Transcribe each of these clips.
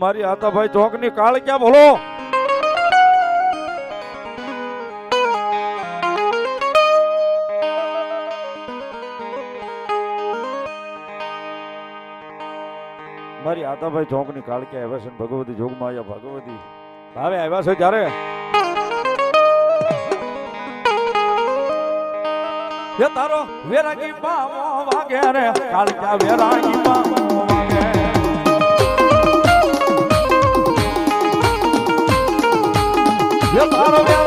મારી આતાભાઈ ચોકની કાળ ક્યાં બોલો? મારી આતાભાઈ ચોકની કાળ ક્યાં આવ્યા છે ભગવતી જોગમાં આવ્યા ભગવતી? ભાવે આવ્યા છે ક્યારે તારો વેરાગી પામો વાગે રે, કાળ ક્યાં વેરાગી પામો વાગે Meu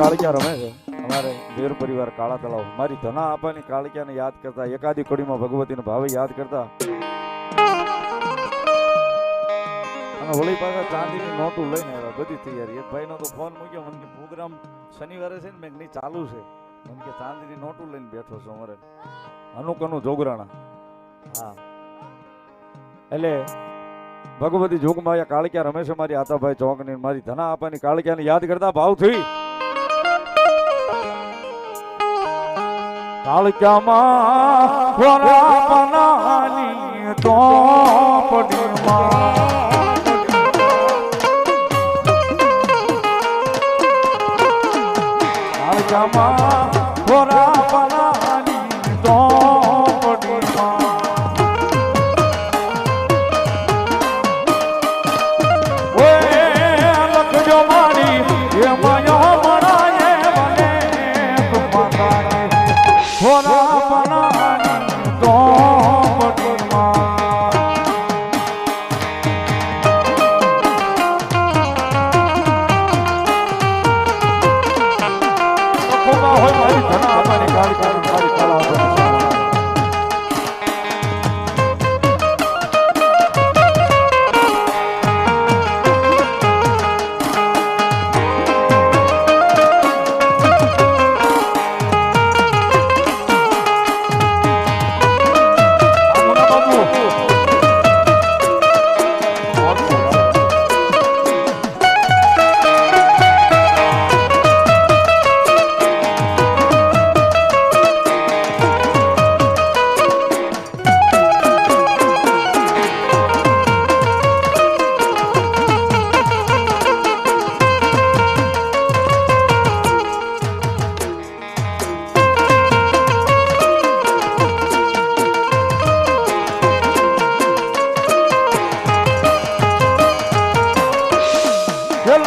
કાળિયા રમે છે. અમારે દેર પરિવાર કાળા તળાવ. મારી ધના આપાની કાળક્યાને યાદ કરતા, એકાદી કડીમાં ભગવતીનો ભાવે યાદ કરતા. અને હોળી પાછા ચાંદીની નોટું લઈને આવ્યા, બધી તૈયારી. એક ભાઈનો તો ફોન મૂક્યો, મને કે, પ્રોગ્રામ શનિવારે છે ને, મેં નહીં, ચાલુ છે. મને કે, ચાંદીની નોટું લઈને બેઠો છું અમારે. અનુકનું જોગરાણા. હા. એટલે ભગવતી જોગમાં કાળક્યા રમેશ મારી આતાભાઈ ચોકની, મારી ધના આપાની કાળક્યાને યાદ કરતા ભાવથી. કાળિયામાં વરાપનાની મારી ધના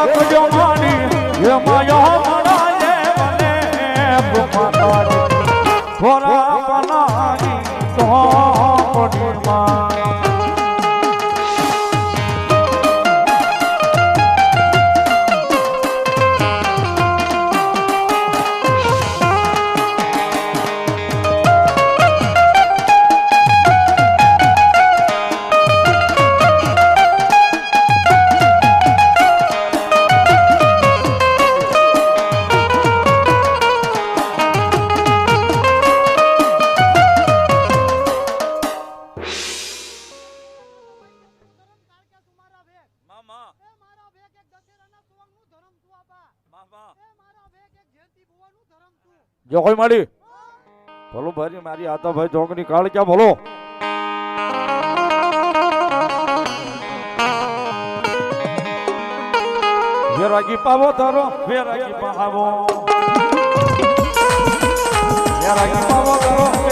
લખજો મારી એ માયા મણાએ મને તુમાકારે હોરા પનાની તો પટમાં મામા જો કોઈ માડી બોલો ભાઈ મારી આતા ભાઈ જોગની કાળ ક્યાં બોલો વેરાગી પાવો તારો વેરાગી પાવો. વેરાગી પાવો તારો.